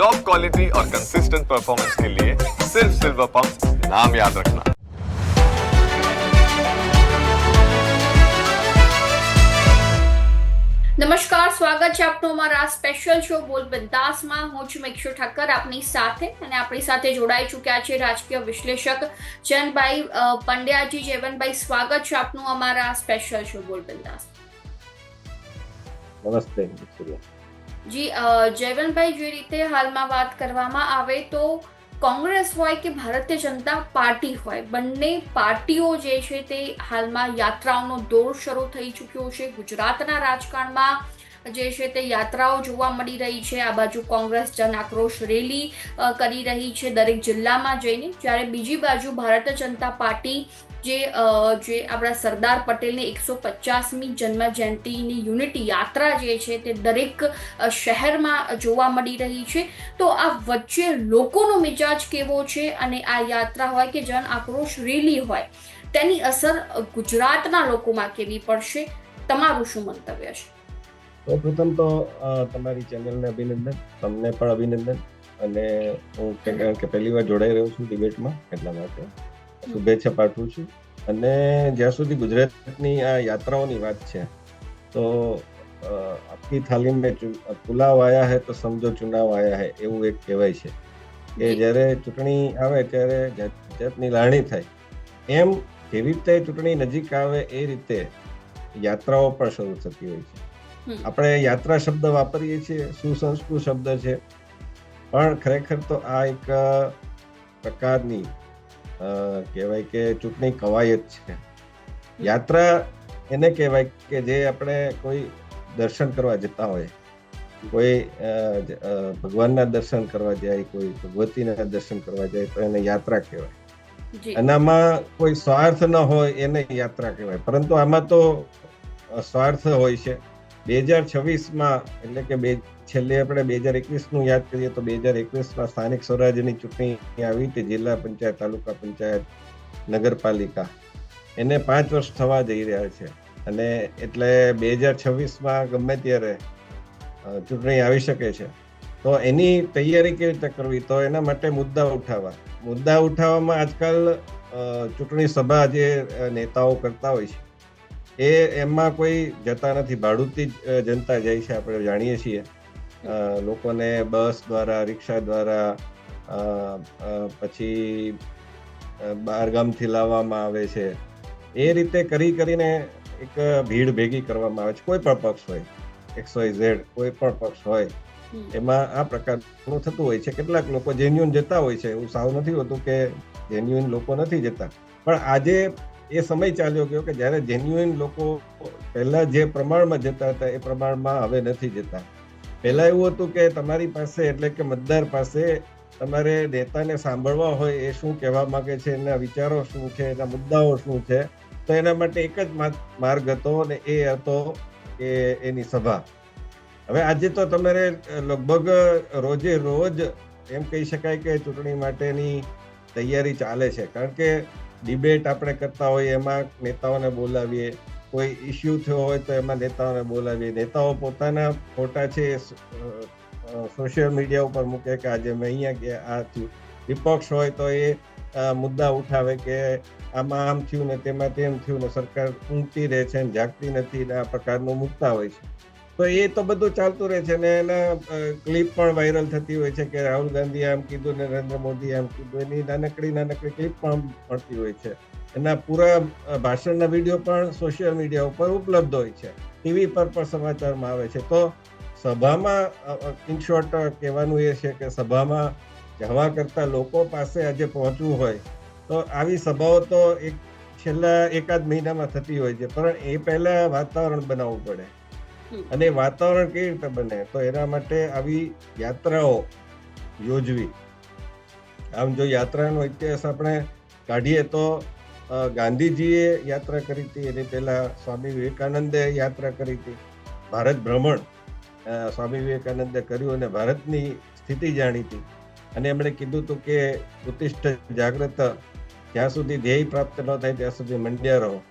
Top quality और consistent performance के लिए सिर्फ सिल्वर पंप नाम याद रखना નમસ્કાર સ્વાગત છે આપનું અમારા સ્પેશિયલ શો બોલ બિંદાસમાં હું છું મેક્ષુ ઠક્કર આપની સાથે અને આપણી સાથે જોડાઈ ચૂક્યા છે રાજકીય વિશ્લેષક જનભાઈ અ, પંડ્યાજી જેવનભાઈ સ્વાગત છે આપનું અમારા સ્પેશિયલ શો બોલ બિંદાસ નમસ્તે સૂર્ય જી જયવંતભાઈ જે રીતે હાલમાં વાત કરવામાં આવે તો કોંગ્રેસ હોય કે ભારતીય જનતા પાર્ટી હોય, બંને પાર્ટીઓ જે છે તે હાલમાં યાત્રાઓનો દોર શરૂ થઈ ચૂક્યો છે. ગુજરાતના રાજકારણમાં જે છે તે યાત્રાઓ જોવા મળી રહી છે. આ બાજુ કોંગ્રેસ જન આક્રોશ રેલી કરી રહી છે દરેક જિલ્લામાં જઈને. જ્યારે બીજી બાજુ ભારતીય જનતા પાર્ટી જે જે આપણા સરદાર પટેલની એકસો પચાસમી જન્મ જયંતિની યુનિટી યાત્રા જે છે તે દરેક શહેરમાં જોવા મળી રહી છે. તો આ વચ્ચે લોકોનો મિજાજ કેવો છે અને આ યાત્રા હોય કે જન આક્રોશ રેલી હોય, તેની અસર ગુજરાતના લોકોમાં કેવી પડશે? તમારું શું મંતવ્ય છે? સૌપ્રથમ તો તમારી ચેનલને અભિનંદન, તમને પણ અભિનંદન. અને હું કે- પહેલી વાર જોડાઈ રહ્યો છું ડિબેટમાં, એટલા માટે. શુભેચ્છા પાઠવું છું. અને જ્યાં સુધી ગુજરાતની આ યાત્રાઓની વાત છે તો અ, આપકી થાલી મેં પુલાવ આયા હે તો સમજો ચુનાવ આયા હે એવું એક કહેવાય છે. કે જ્યારે ચૂંટણી આવે ત્યારે જાત- જાતની લાણી થાય. એમ જેવી રીતે ચૂંટણી નજીક આવે એ રીતે યાત્રાઓ પણ શરૂ થતી હોય છે. આપણે યાત્રા શબ્દ વાપરીએ છીએ સુસંસ્કૃત શબ્દ છે. પણ ખરેખર તો આ એક પ્રકારની કહેવાય કે ચૂંટણી કવાયત છે. યાત્રા એને કહેવાય કે જે આપણે કોઈ દર્શન કરવા જતા હોય કોઈ ભગવાનના દર્શન કરવા જાય કોઈ ભગવતીના દર્શન કરવા જાય તો એને યાત્રા કહેવાય. એનામાં કોઈ સ્વાર્થ ન હોય એને યાત્રા કહેવાય. પરંતુ આમાં તો સ્વાર્થ હોય છે. બે હજાર છવ્વીસમાં એટલે કે બે છેલ્લે આપણે બે હજાર એકવીસનું યાદ કરીએ તો બે હજાર એકવીસમાં સ્થાનિક સ્વરાજ્યની ચૂંટણી આવી હતી જિલ્લા પંચાયત, તાલુકા પંચાયત, નગરપાલિકા. એને પાંચ વર્ષ થવા જઈ રહ્યા છે. અને એટલે બે હજાર છવ્વીસમાં ગમે ત્યારે ચૂંટણી આવી શકે છે. તો એની તૈયારી કેવી રીતે કરવી? તો એના માટે મુદ્દા ઉઠાવવા. મુદ્દા ઉઠાવવામાં આજકાલ ચૂંટણી સભા જે નેતાઓ કરતા હોય છે, એ એમાં કોઈ જતા નથી. ભાડુતી જનતા જાય છે, આપણે જાણીએ છીએ. લોકોને બસ દ્વારા રિક્ષા દ્વારા પછી બહારગામથી લાવવામાં આવે છે. એ રીતે કરી કરીને એક ભીડ ભેગી કરવામાં આવે છે. કોઈ પણ પક્ષ હોય એક્સ વાય ઝેડ કોઈ પણ પક્ષ હોય એમાં આ પ્રકારનું થતું હોય છે. કેટલાક લોકો જેન્યુન જતા હોય છે. એવું સાવ નથી હોતું કે જેન્યુન લોકો નથી જતા. પણ આજે એ સમય ચાલ્યો ગયો કે જ્યારે જેન્યુન લોકો પહેલા જે પ્રમાણમાં જતા હતા એ પ્રમાણમાં હવે નથી જતા. પહેલા એવું હતું કે તમારી પાસે, એટલે કે મતદાર પાસે તમારે નેતાને સાંભળવા હોય એ શું કહેવા માંગે છે, એના વિચારો શું છે, એના મુદ્દાઓ શું છે, તો એના માટે એક જ માર્ગ હતો અને એ હતો કે એની સભા. હવે આજે તો તમારે લગભગ રોજે રોજ એમ કહી શકાય કે ચૂંટણી માટેની તૈયારી ચાલે છે. કારણ કે ડિબેટ આપણે કરતા હોઈએ, એમાં નેતાઓને બોલાવીએ કોઈ ઇસ્યુ થયો હોય તો એમાં નેતાઓને બોલાવીએ. નેતાઓ પોતાના ફોટા છે સોશિયલ મીડિયા ઉપર મૂકે કે આજે મેં અહીંયા ગયા, આ થયું. વિપક્ષ હોય તો એ મુદ્દા ઉઠાવે કે આમાં આમ થયું ને તેમાં તેમ થયું ને સરકાર ઊંઘતી રહે છે ને જાગતી નથી ને આ પ્રકારનું મૂકતા હોય છે. તો એ તો બધું ચાલતું રહે છે ને એના ક્લિપ પણ વાયરલ થતી હોય છે કે રાહુલ ગાંધીએ આમ કીધું નરેન્દ્ર મોદીએ આમ કીધું, એની નાનકડી નાનકડી ક્લિપ પણ મળતી હોય છે. એના પૂરા ભાષણના વીડિયો પણ સોશિયલ મીડિયા ઉપર ઉપલબ્ધ હોય છે. ટીવી પર પણ સમાચારમાં આવે છે. તો સભામાં ઇન શોર્ટ કહેવાનું એ છે કે સભામાં જવા કરતા લોકો પાસે આજે પહોંચવું હોય તો આવી સભાઓ તો એક છેલ્લા એકાદ મહિનામાં થતી હોય છે. પણ એ પહેલા વાતાવરણ બનાવવું પડે. અને વાતાવરણ કેવી રીતે બને? તો એના માટે આવી યાત્રાઓ યોજવી. આમ જો યાત્રાનો ઇતિહાસ આપણે કાઢીએ તો ગાંધીજીએ યાત્રા કરી હતી. એની પહેલાં સ્વામી વિવેકાનંદે યાત્રા કરી હતી. ભારત ભ્રમણ સ્વામી વિવેકાનંદે કર્યું અને ભારતની સ્થિતિ જાણી હતી. અને એમણે કીધું હતું કે ઉત્તિષ્ઠ જાગ્રત, જ્યાં સુધી ધ્યેય પ્રાપ્ત ન થાય, ત્યાં સુધી મંડ્યા રહો.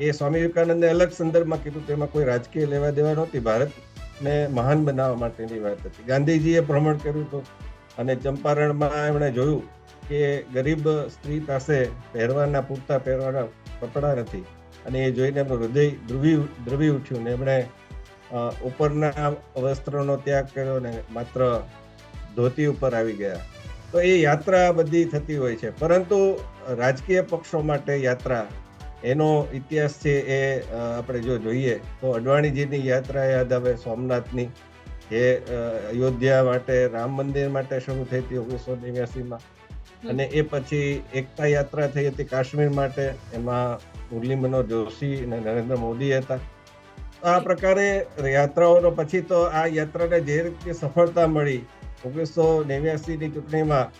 એ સ્વામી વિવેકાનંદે અલગ સંદર્ભમાં કીધું તેમાં કોઈ રાજકીય લેવા દેવા નહોતી. ભારતને મહાન બનાવવા માટેની વાત હતી. ગાંધીજીએ ભ્રમણ કર્યું હતું. અને ચંપારણમાં એમણે જોયું કે ગરીબ સ્ત્રી પાસે પહેરવાના, પૂરતા પહેરવાના કપડાં નથી. અને એ જોઈને એમનું હૃદય ધ્રુવી ધ્રુવી ઉઠ્યું ને એમણે ઉપરના વસ્ત્રનો ત્યાગ કર્યો ને માત્ર ધોતી ઉપર આવી ગયા. તો એ યાત્રા બધી થતી હોય છે. પરંતુ રાજકીય પક્ષો માટે યાત્રા, એનો ઇતિહાસ છે એ આપણે જો જોઈએ, તો અડવાણીજીની યાત્રા યાદ આવે, સોમનાથની જે અયોધ્યા માટે, રામ મંદિર માટે શરૂ થઈ હતી ઓગણીસો નેવ્યાસીમાં. અને એ પછી એકતા યાત્રા થઈ હતી કાશ્મીર માટે, એમાં મુરલી મનોહર જોશી અને નરેન્દ્ર મોદી હતા. આ પ્રકારે યાત્રાઓનો પછી તો આ યાત્રાને જે રીતે સફળતા મળી, ઓગણીસો નેવ્યાસીની ચૂંટણીમાં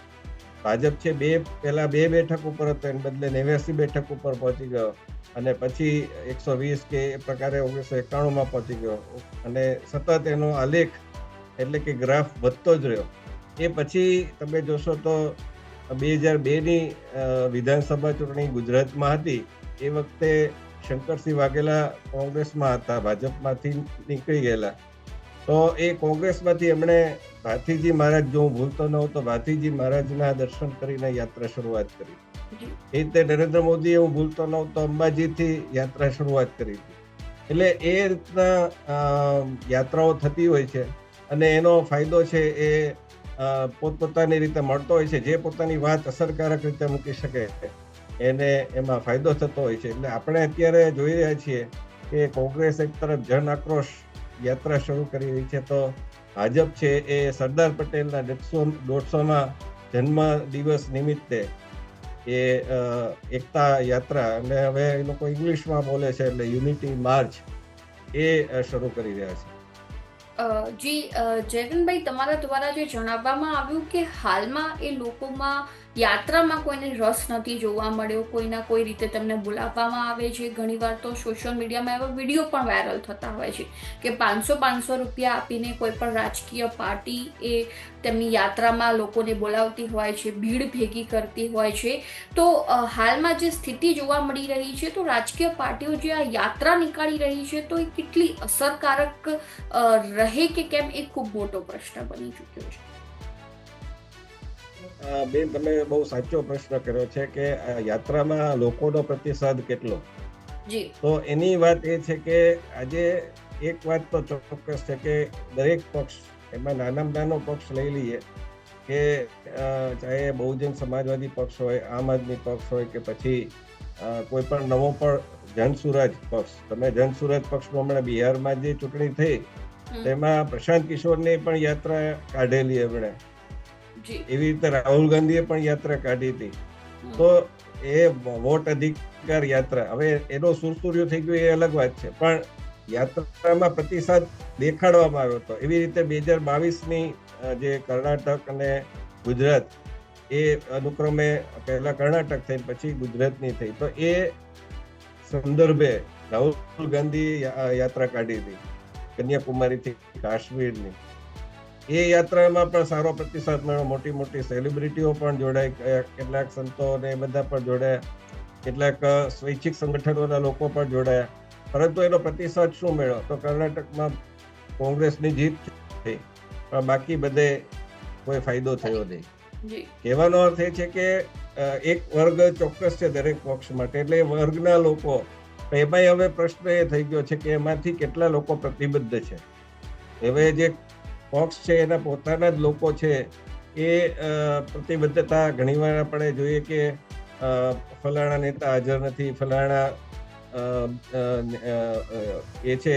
ભાજપ છે બે, પહેલા બે બેઠક ઉપર હતો, એને બદલે નેવ્યાસી બેઠક ઉપર પહોંચી ગયો. અને પછી એકસો વીસ કે એ પ્રકારે ઓગણીસો એકાણુંમાં પહોંચી ગયો. અને સતત એનો આલેખ એટલે કે ગ્રાફ વધતો જ રહ્યો. એ પછી તમે જોશો તો બે હજાર બેની વિધાનસભા ચૂંટણી ગુજરાતમાં હતી. એ વખતે શંકરસિંહ વાઘેલા કોંગ્રેસમાં હતા, ભાજપમાંથી નીકળી ગયેલા. તો એ કોંગ્રેસમાંથી એમણે ભાથીજી મહારાજ, જો હું ભૂલતો ન હોઉં તો ભાથીજી મહારાજના દર્શન કરીને યાત્રા શરૂઆત કરી. એ રીતે નરેન્દ્ર મોદીએ હું ભૂલતો ન હોઉં તો અંબાજીથી યાત્રા શરૂઆત કરી. એટલે એ રીતના યાત્રાઓ થતી હોય છે. અને એનો ફાયદો છે એ પોતપોતાની રીતે મળતો હોય છે. જે પોતાની વાત અસરકારક રીતે મૂકી શકે, એને એમાં ફાયદો થતો હોય છે. એટલે આપણે અત્યારે જોઈ રહ્યા છીએ કે કોંગ્રેસ એક તરફ જન આક્રોશ યાત્રા શરૂ કરી રહી છે તો ભાજપ છે એ સરદાર પટેલના દોઢસો, દોઢસોના જન્મ દિવસ નિમિત્તે એ એકતા યાત્રા અને હવે એ લોકો ઇંગ્લિશમાં બોલે છે એટલે યુનિટી માર્ચ એ શરૂ કરી રહ્યા છે. જી જયવંતભાઈ તમારા દ્વારા જે જણાવવામાં આવ્યું કે હાલમાં એ લોકોમાં યાત્રામાં કોઈને રસ નથી જોવા મળ્યો, કોઈના કોઈ રીતે તમને બોલાવવામાં આવે છે. ઘણીવાર તો સોશિયલ મીડિયામાં એવા વીડિયો પણ વાયરલ થતા હોય છે કે પાંચસો પાંચસો રૂપિયા આપીને કોઈ પણ રાજકીય પાર્ટી એ તેમની યાત્રામાં લોકોને બોલાવતી હોય છે, ભીડ ભેગી કરતી હોય છે. તો હાલમાં જે સ્થિતિ જોવા મળી રહી છે, તો રાજકીય પાર્ટીઓ જે આ યાત્રા નીકાળી રહી છે, તો એ કેટલી અસરકારક રહે કે કેમ એ ખૂબ મોટો પ્રશ્ન બની ચૂક્યો છે. બેન તમે બહુ સાચો પ્રશ્ન કર્યો છે કે આ યાત્રામાં લોકોનો પ્રતિસાદ કેટલો? તો એની વાત એ છે કે આજે એક વાત તો ચોક્કસ છે કે દરેક પક્ષ એમાં નાનામાં નાનો પક્ષ લઈ લઈએ કે ચાહે બહુજન સમાજવાદી પક્ષ હોય આમ આદમી પક્ષ હોય કે પછી કોઈ પણ નવો પણ જનસુરાજ પક્ષ. તમે જનસુરાજ પક્ષનું હમણાં બિહારમાં જે ચૂંટણી થઈ તેમાં પ્રશાંત કિશોરની પણ યાત્રા કાઢેલી એમણે. એવી રીતે રાહુલ ગાંધીએ પણ યાત્રા કાઢી હતી. તો એ વોટ અધિકાર યાત્રા હવે એનો સુરસુર્યો થઈ ગયો એ અલગ વાત છે પણ યાત્રામાં પ્રતિસાદ દેખાડવામાં આવ્યો હતો. એવી રીતે બે હજાર બાવીસની જે કર્ણાટક અને ગુજરાત એ અનુક્રમે પહેલા કર્ણાટક થઈ પછી ગુજરાતની થઈ. તો એ સંદર્ભે રાહુલ ગાંધી યાત્રા કાઢી હતી કન્યાકુમારીથી કાશ્મીરની. એ યાત્રામાં પણ સારો પ્રતિસાદ મળ્યો. મોટી મોટી સેલિબ્રિટીઓ પણ જોડાય કેટલાક સંતો ને એ બધા પણ જોડાયા. કેટલાક સ્વૈચ્છિક સંગઠનોના લોકો પણ જોડાયા. પરંતુ એનો પ્રતિસાદ શું મળ્યો? તો કર્ણાટકમાં કોંગ્રેસની જીત થઈ. પણ બાકી બધે કોઈ ફાયદો થયો નહીં. કહેવાનો અર્થ એ છે કે એક વર્ગ ચોક્કસ છે દરેક પક્ષ માટે. એટલે એ વર્ગના લોકો એમાંય હવે પ્રશ્ન એ થઈ ગયો છે કે એમાંથી કેટલા લોકો પ્રતિબદ્ધ છે. હવે જે પક્ષ છે, એના પોતાના જ લોકો છે, એ પ્રતિબદ્ધતા ઘણીવાર આપણે જોઈએ કે ફલાણા નેતા હાજર નથી. ફલાણા એ છે,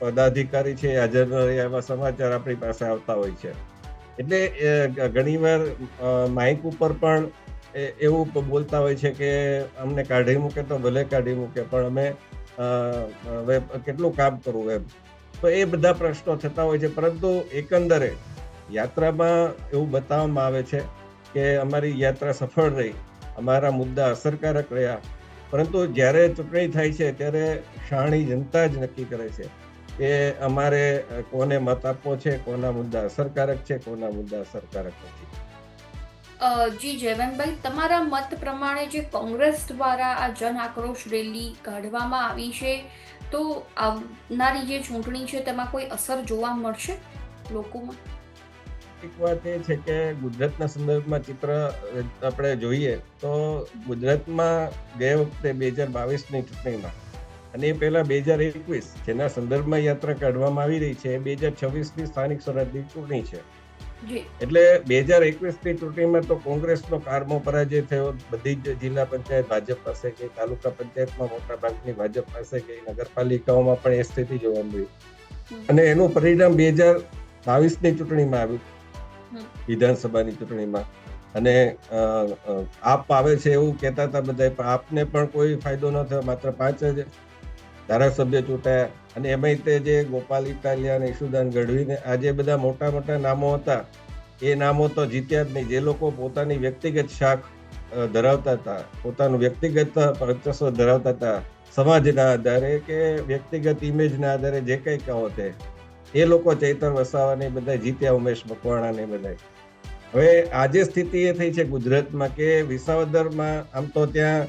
પદાધિકારી છે, હાજર ન રહ્યા એવા સમાચાર આપણી પાસે આવતા હોય છે. એટલે ઘણીવાર માઇક ઉપર પણ એવું બોલતા હોય છે કે, અમને કાઢી મૂકે તો ભલે કાઢી મૂકે, પણ અમે હવે કેટલું કામ કરવું એમ. તો એ બધા પ્રશ્નો થતા હોય છે. પરંતુ એકંદરે યાત્રામાં એવું બતાવવામાં આવે છે કે અમારી યાત્રા સફળ રહી, અમારા મુદ્દા અસરકારક રહ્યા. પરંતુ જ્યારે ચૂંટણી થાય છે, ત્યારે શાણી જનતા જ નક્કી કરે છે કે અમારે કોને મત આપવો છે, કોના મુદ્દા અસરકારક છે, કોના મુદ્દા અસરકારક નથી. જી જયવંતભાઈ, તમારા મત પ્રમાણે જે કોંગ્રેસ દ્વારા આ જન આક્રોશ રેલી કાઢવામાં આવી છે તો આવનારી જે ચૂંટણી છે, તેમાં કોઈ અસર જોવા મળશે લોકોમાં? એક વાત એ છે કે ગુજરાતના સંદર્ભમાં ચિત્ર આપણે જોઈએ તો ગુજરાતમાં ગયા વખતે બે હજાર બાવીસની ચૂંટણીમાં અને એ પહેલાં બે હજાર એકવીસ જેના સંદર્ભમાં યાત્રા કાઢવામાં આવી રહી છે બે હજાર છવ્વીસની સ્થાનિક સ્વરાજની ચૂંટણી છે. એટલે બે હજાર એકવીસની ચૂંટણીમાં તો કોંગ્રેસનો કારમો પરાજય થયો. બધી જ જિલ્લા પંચાયત ભાજપ પાસે ગઈ તાલુકા પંચાયતમાં મોટા ભાગની ભાજપ પાસે ગઈ નગરપાલિકાઓમાં પણ એ સ્થિતિ જોવા મળી. અને એનું પરિણામ બે હજાર બાવીસની ચૂંટણીમાં આવ્યું. વિધાનસભાની ચૂંટણીમાં. અને આપ આવે છે એવું કહેતા હતા બધા પણ આપને પણ કોઈ ફાયદો ન થયો. માત્ર પાંચ જ ધારાસભ્ય ચૂંટાયા અને એમાંય તે જે ગોપાલ ઇટાલિયા અને ગઢવીને આ જે બધા મોટા મોટા નામો હતા, એ નામો તો જીત્યા જ નહીં. જે લોકો પોતાની વ્યક્તિગત શાખ ધરાવતા હતા, પોતાનું વ્યક્તિગત વર્ચસ્વ ધરાવતા હતા, સમાજના આધારે કે વ્યક્તિગત ઇમેજના આધારે જે કંઈ કહો તે, એ લોકો ચૈતર વસાવાને બધા જીત્યા, ઉમેશ મકવાણા ને બધા. હવે આજે સ્થિતિ એ થઈ છે ગુજરાતમાં કે વિસાવદરમાં, આમ તો ત્યાં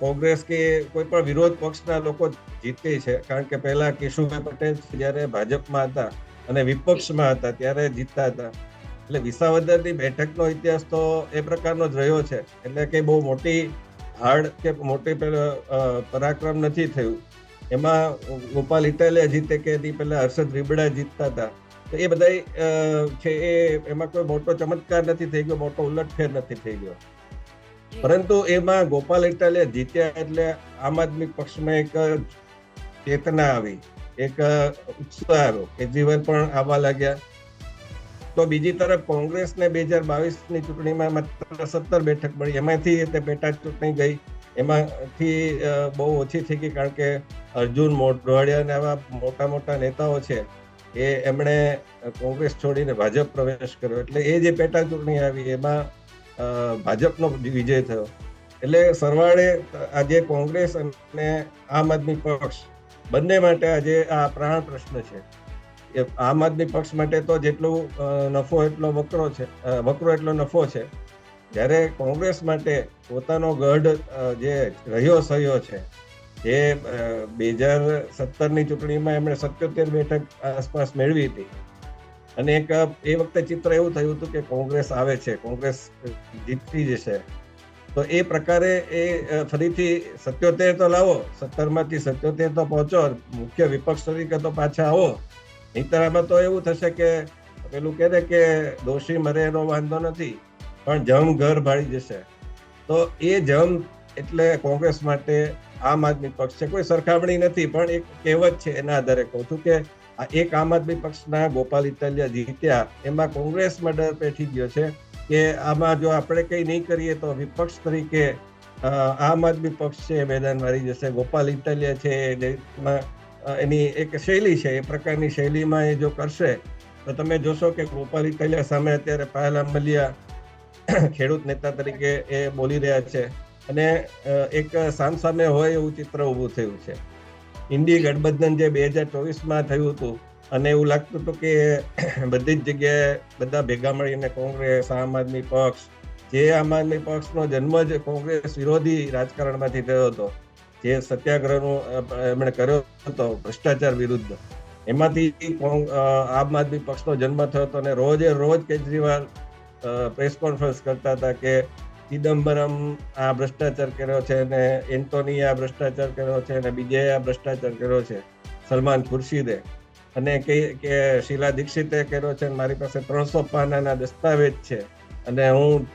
કોંગ્રેસ કે કોઈ પણ વિરોધ પક્ષના લોકો જીતે છે. કારણ કે પહેલા કેશુભાઈ પટેલ જ્યારે ભાજપમાં હતા અને વિપક્ષમાં હતા ત્યારે જીતતા હતા. એટલે વિસાવદરની બેઠકનો ઇતિહાસ તો એ પ્રકારનો જ રહ્યો છે. એટલે કે બહુ મોટી હાર્ડ કે મોટી પરાક્રમ નથી થયું. એમાં ગોપાલ ઇટાલિયા જીતે કે એની પહેલા હર્ષદ રીબડા જીતતા હતા. તો એ બધા છે એ, એમાં કોઈ મોટો ચમત્કાર નથી થઈ ગયો, મોટો ઉલટફેર નથી થઈ ગયો. પરંતુ એમાં ગોપાલ ઇટાલિયા જીત્યા એટલે આમ આદમી પક્ષમાં એક ચેતના આવી, એક ઉત્સાહ આવ્યો જીવન પણ આવવા લાગ્યા. તો બીજી તરફ કોંગ્રેસને બે હજાર બાવીસની ચૂંટણીમાં માત્ર સત્તર બેઠક મળી. એમાંથી તે પેટા ચૂંટણી ગઈ. એમાંથી બહુ ઓછી થઈ ગઈ કારણ કે અર્જુન મોઢવાડિયા અને આવા મોટા મોટા નેતાઓ છે એ એમણે કોંગ્રેસ છોડીને ભાજપ પ્રવેશ કર્યો. એટલે એ જે પેટા ચૂંટણી આવી, એમાં ભાજપનો વિજય થયો. એટલે સરવાળે આજે કોંગ્રેસ અને આમ આદમી પક્ષ બંને માટે આજે આ પ્રાણ પ્રશ્ન છે. એ આમ આદમી પક્ષ માટે તો જેટલું નફો એટલો વકરો છે વકરો એટલો નફો છે. જ્યારે કોંગ્રેસ માટે પોતાનો ગઢ જે રહ્યો સહ્યો છે જે બે હજાર સત્તરની ચૂંટણીમાં એમણે સત્યોતેર બેઠક આસપાસ મેળવી હતી. અને એક, એ વખતે ચિત્ર એવું થયું હતું કે કોંગ્રેસ આવે છે, કોંગ્રેસ જીતતી જશે તો એ પ્રકારે એ ફરીથી સત્યોતેર તો લાવો, સત્તરમાંથી સત્યોતેર તો પહોંચો, મુખ્ય વિપક્ષ તરીકે તો પાછા આવો. નહીંતર તો એવું થશે કે, પેલું કહે કે દોષી મરે એનો વાંધો નથી, પણ જમ ઘર ભાળી જશે. તો એ જમ એટલે કોંગ્રેસ માટે આમ આદમી પક્ષ છે. કોઈ સરખામણી નથી, પણ એક કહેવત છે એના આધારે કહું છું કે એક આમ આદમી પક્ષના ગોપાલ ઇટાલિયા જીત્યા, એમાં કોંગ્રેસમાં ડર પેઠી ગયો છે કે આમાં જો આપણે કંઈ નહીં કરીએ તો વિપક્ષ તરીકે આમ આદમી પક્ષ છે મેદાન મારી જશે. ગોપાલ ઇટાલિયા છે એની એક શૈલી છે, એ પ્રકારની શૈલીમાં એ જો કરશે, તો તમે જોશો કે ગોપાલ ઇટાલિયા સામે અત્યારે પાયલ આંબલિયા ખેડૂત નેતા તરીકે એ બોલી રહ્યા છે. અને એક એક સામસામે હોય એવું ચિત્ર ઊભું થયું છે. ઇન્ડી ગઠબંધન જે બે હજાર ચોવીસમાં થયું હતું, અને એવું લાગતું હતું કે બધી જ જગ્યાએ બધા ભેગા મળીને કોંગ્રેસ, આમ આદમી પક્ષ, જે આમ આદમી પક્ષનો જન્મ જ કોંગ્રેસ વિરોધી રાજકારણમાંથી થયો હતો, જે સત્યાગ્રહનો એમણે કર્યો હતો ભ્રષ્ટાચાર વિરુદ્ધ. એમાંથી આમ આદમી પક્ષનો જન્મ થયો હતો અને રોજે રોજ કેજરીવાલ પ્રેસ કોન્ફરન્સ કરતા હતા કે ચિદમ્બરમ આ ભ્રષ્ટાચાર કર્યો છે ને એન્ટોની આ ભ્રષ્ટાચાર કર્યો છે અને બીજે આ ભ્રષ્ટાચાર કર્યો છે સલમાન ખુરશીદે. અને કે કે શીલા દીક્ષિતે કર્યો છે મારી પાસે ત્રણસો પાનાના દસ્તાવેજ છે. અને હું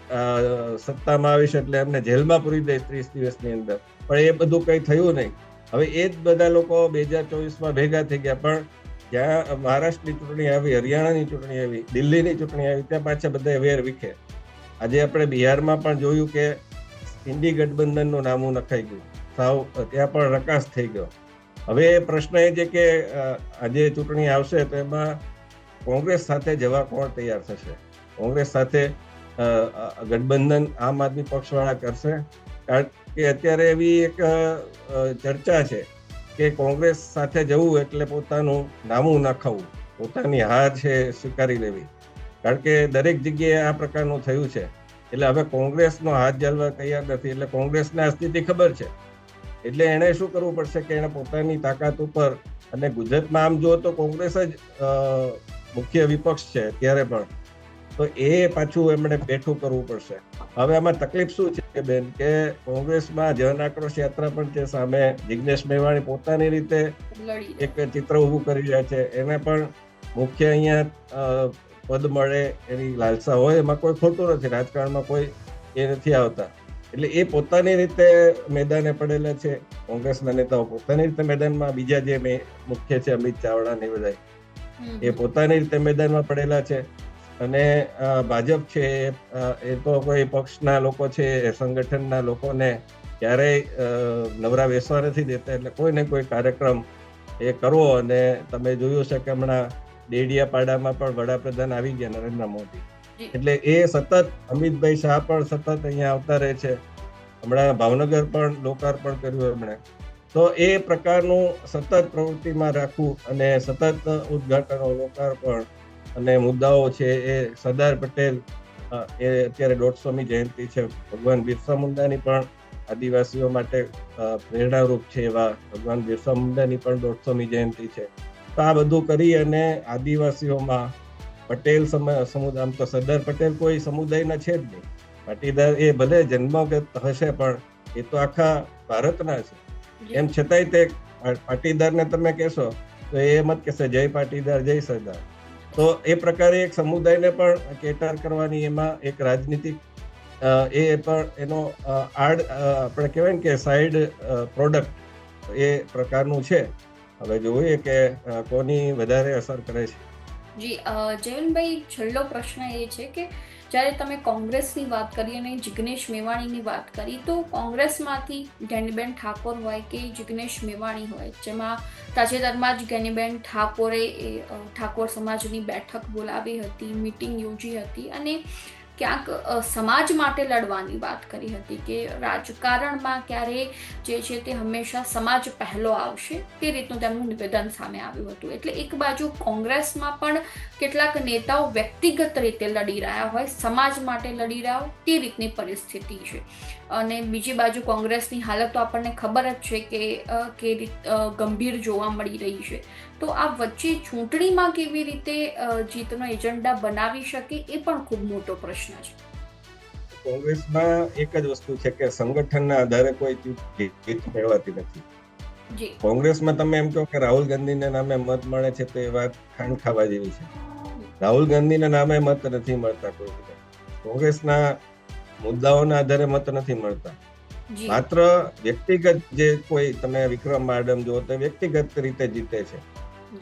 સત્તામાં આવીશ એટલે એમને જેલમાં પૂરી દઈશ ત્રીસ દિવસની અંદર. પણ એ બધું કંઈ થયું નહીં. હવે એ જ બધા લોકો બે હજાર ચોવીસમાં ભેગા થઈ ગયા. પણ જ્યાં મહારાષ્ટ્રની ચૂંટણી આવી, હરિયાણાની ચૂંટણી આવી, દિલ્હીની ચૂંટણી આવી, ત્યાં પાછા બધા વેર વિખે આજે આપણે બિહારમાં પણ જોયું કે ઇન્ડી ગઠબંધનનું નામું નખાઈ ગયું. સાવ, ત્યાં પણ રકાસ થઈ ગયો. હવે પ્રશ્ન એ છે કે આજે ચૂંટણી આવશે તો એમાં કોંગ્રેસ સાથે જવા કોણ તૈયાર થશે? કોંગ્રેસ સાથે ગઠબંધન આમ આદમી પક્ષવાળા કરશે? કારણ કે અત્યારે એવી એક ચર્ચા છે કે કોંગ્રેસ સાથે જવું એટલે પોતાનું નામું નાખાવું, પોતાની હાર છે સ્વીકારી લેવી. કારણ કે દરેક જગ્યાએ આ પ્રકારનું થયું છે. એટલે હવે કોંગ્રેસનો હાથ જાળવા તૈયાર નથી. એટલે કોંગ્રેસને આ સ્થિતિ ખબર છે. એટલે એણે શું કરવું પડશે કે એણે પોતાની તાકાત ઉપર અને ગુજરાતમાં આમ જુઓ તો કોંગ્રેસ જ મુખ્ય વિપક્ષ છે અત્યારે પણ. તો એ પાછું એમણે બેઠું કરવું પડશે. હવે આમાં તકલીફ શું છે બેન કે કોંગ્રેસમાં જન આક્રોશ યાત્રા પણ છે સામે. જિગ્નેશ મેવાણી પોતાની રીતે એક ચિત્ર ઊભું કરી રહ્યા છે. એને પણ મુખ્ય અહીંયા પદ મળે એની લાલસા હોય એમાં કોઈ ખોટું નથી. રાજકારણમાં કોઈ એ નથી આવતા. એટલે એ પોતાની રીતે મેદાને પડેલા છે. કોંગ્રેસના નેતાઓ પોતાની રીતે મેદાનમાં બીજા જે મુખ્ય છે અમિત ચાવડા ને બધા એ પોતાની રીતે મેદાનમાં પડેલા છે. અને ભાજપ છે એ, તો કોઈ પક્ષના લોકો છે એ સંગઠનના લોકોને ક્યારેય નવરા બેસવા નથી દેતા. એટલે કોઈ ને કોઈ કાર્યક્રમ એ કરવો અને તમે જોયું છે કે હમણાં ડેડિયાપાડામાં પણ વડાપ્રધાન આવી ગયા નરેન્દ્ર મોદી. એટલે એ સતત અમિતભાઈ શાહ પણ સતત અહીંયા આવતા રહે છે. હમણાં ભાવનગર પણ લોકાર્પણ કર્યું એમણે. તો એ પ્રકારનું સતત પ્રવૃત્તિમાં રાખવું અને સતત ઉદ્ઘાટનો લોકાર્પણ અને મુદ્દાઓ છે એ સરદાર પટેલ એ અત્યારે દોઢસોમી જયંતિ છે. ભગવાન બિરસા મુંડાની પણ આદિવાસીઓ માટે પ્રેરણારૂપ છે એવા ભગવાન બિરસા મુંડાની પણ દોઢસોમી જયંતિ છે. તો આ બધું કરી અને આદિવાસીઓમાં પટેલ સમ- સમુદાય આમ તો સરદાર પટેલ કોઈ સમુદાયના છે જ નહીં. પાટીદાર એ ભલે જન્મગત હશે પણ એ તો આખા ભારતના છે. એમ છતાંય તે પાટીદારને તમે કહેશો તો એ એમ જ કહેશે જય પાટીદાર જય સરદાર. તો એ પ્રકારે એક સમુદાયને પણ કેટાર કરવાની એમાં એક રાજનીતિક એ પણ એનો આડ આપણે કહેવાય ને કે સાઈડ પ્રોડક્ટ એ પ્રકારનું છે. હવે જોઈએ કે કોની વધારે અસર કરે છે. જી જયનભાઈ છેલ્લો પ્રશ્ન એ છે કે, જ્યારે તમે કોંગ્રેસની વાત કરી અને જિગ્નેશ મેવાણીની વાત કરી, તો કોંગ્રેસમાંથી જ્ઞાનીબેન ઠાકોર હોય કે જિગ્નેશ મેવાણી હોય, જેમાં તાજેતરમાં જ જ્ઞાનીબેન ઠાકોરે એ ઠાકોર સમાજની બેઠક બોલાવી હતી, મિટિંગ યોજી હતી અને ક્યાંક સમાજ માટે લડવાની વાત કરી હતી કે રાજકારણમાં ક્યારે જે છે તે હંમેશા સમાજ પહેલો આવશે, તે રીતનું તેમનું નિવેદન સામે આવ્યું હતું. એટલે એક બાજુ કોંગ્રેસમાં પણ કેટલાક નેતાઓ વ્યક્તિગત રીતે લડી રહ્યા હોય, સમાજ માટે લડી રહ્યા હોય, તે રીતની પરિસ્થિતિ છે. અને બીજી બાજુ કોંગ્રેસની હાલત તો આપણને ખબર જ છે કે કે ગંભીર જોવા મળી રહી છે. તો આ વચ્ચે ચૂંટણીમાં કેવી રીતે જીતનો એજન્ડા બનાવી શકે એ પણ ખૂબ મોટો પ્રશ્ન છે. કોંગ્રેસમાં એક જ વસ્તુ છે કે સંગઠનના આધારે કોઈ જીત મેળવાતી નથી. કોંગ્રેસમાં તમે એમ કહો કે રાહુલ ગાંધીના નામે મત મળે છે તો એ વાત ખાંડ ખાવા જેવી છે. રાહુલ ગાંધીના નામે મત નથી મળતા કોઈ કોંગ્રેસના મુદ્દાઓના આધારે મત નથી મળતા. માત્ર વ્યક્તિગત જે કોઈ તમે વિક્રમ માડમ જુઓ તો વ્યક્તિગત રીતે જીતે છે.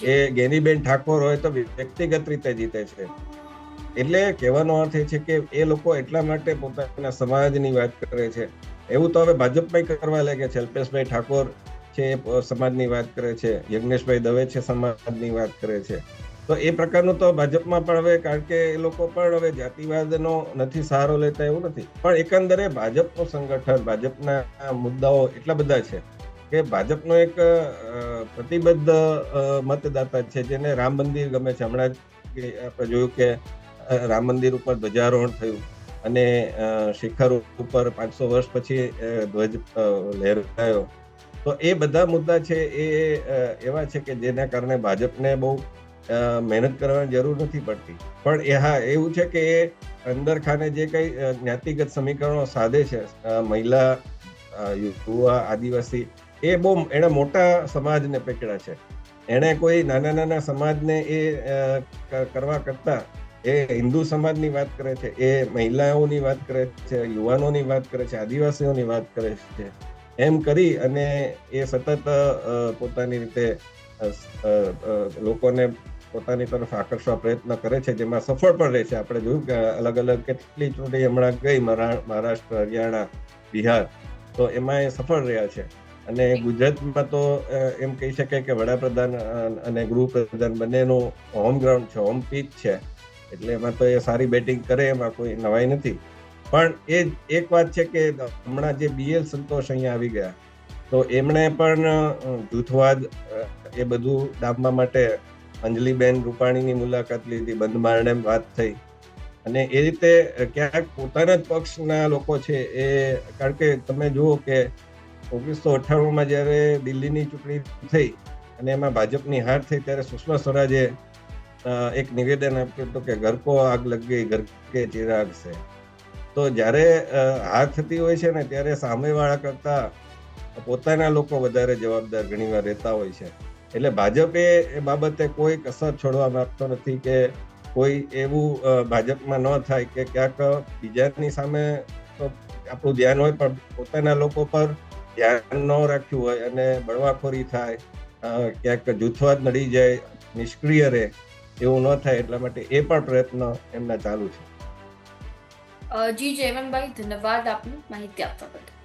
એ ગેનીબેન ઠાકોર હોય તો વ્યક્તિગત રીતે જીતે છે. એટલે કહેવાનો અર્થ એ છે કે એ લોકો એટલા માટે પોતાના સમાજની વાત કરે છે. એવું તો હવે ભાજપમાં કરવા લાગે છે. અલ્પેશભાઈ ઠાકોર છે એ સમાજની વાત કરે છે. યજ્ઞેશભાઈ દવે છે, સમાજની વાત કરે છે. તો એ પ્રકારનું તો ભાજપમાં પણ હવે, કારણ કે એ લોકો પણ હવે જાતિવાદનો નથી સહારો લેતા એવું નથી. પણ એકંદરે ભાજપનું સંગઠન, ભાજપના મુદ્દાઓ એટલા બધા છે કે ભાજપનો એક પ્રતિબદ્ધ મતદાતા છે, જેને રામ મંદિર ગમે છે. હમણાં જ આપણે જોયું કે રામ મંદિર ઉપર ધ્વજારોહણ થયું અને શિખર ઉપર પાંચસો વર્ષ પછી ધ્વજ લહેરાયો. તો એ બધા મુદ્દા છે એ એવા છે કે જેના કારણે ભાજપને બહુ મહેનત કરવાની જરૂર નથી પડતી. પણ એ હા, એવું છે કે એ અંદર ખાને જે કઈ જ્ઞાતિગત સમીકરણો સાધે છે મહિલા યુવા, આદિવાસી એ બહુ એણે મોટા સમાજને પકડ્યા છે. એણે કોઈ નાના નાના સમાજને એ કરવા કરતા એ હિન્દુ સમાજની વાત કરે છે, એ મહિલાઓની વાત કરે છે, યુવાનોની વાત કરે છે, આદિવાસીઓની વાત કરે છે. એમ કરી અને એ સતત પોતાની રીતે લોકોને પોતાની તરફ આકર્ષવા પ્રયત્ન કરે છે, જેમાં સફળ પણ રહે છે. આપણે જોયું કે અલગ અલગ કેટલી ચૂંટણી હમણાં ગઈ મહારાષ્ટ્ર, હરિયાણા, બિહાર. તો એમાં એ સફળ રહ્યા છે. અને ગુજરાતમાં તો એમ કહી શકાય કે વડાપ્રધાન અને ગૃહપ્રધાન બંનેનું હોમ ગ્રાઉન્ડ છે હોમ પીચ છે. એટલે એમાં તો એ સારી બેટિંગ કરે, એમાં કોઈ નવાઈ નથી. પણ એ એક વાત છે કે હમણાં જે બીએલ સંતોષ અહીંયા આવી ગયા, તો એમણે પણ જૂથવાદ એ બધું ડામવા માટે અંજલિબેન રૂપાણીની મુલાકાત લીધી બંધ બારણે વાત થઈ. અને એ રીતે ક્યાંક પોતાના જ પક્ષના લોકો છે એ, કારણ કે તમે જુઓ કે ઓગણીસો અઠ્ઠાણુંમાં જ્યારે દિલ્હીની ચૂંટણી થઈ અને એમાં ભાજપની હાર થઈ ત્યારે સુષ્મા સ્વરાજે એક નિવેદન આપ્યું હતું કે ઘર કો આગ લગ ગઈ ઘર કે ચિરાગ છે. તો જ્યારે હાર થતી હોય છે ને ત્યારે સામેવાળા કરતા પોતાના લોકો વધારે જવાબદાર ઘણીવાર રહેતા હોય છે. એટલે ભાજપે એ બાબતે કોઈ કસર છોડવા માંગતો નથી કે કોઈ એવું ભાજપમાં ન થાય કે ક્યાંક બીજાની સામે તો આપણું ધ્યાન હોય પણ પોતાના લોકો પર ધ્યાન ન રાખ્યું હોય અને બળવાખોરી થાય ક્યાંક જૂથવાદ નડી જાય, નિષ્ક્રિય રહે, એવું ન થાય એટલા માટે એ પણ પ્રયત્ન એમના ચાલુ છે. જી જયવંતભાઈ, ધન્યવાદ આપનું માહિતી આપવા બદલ.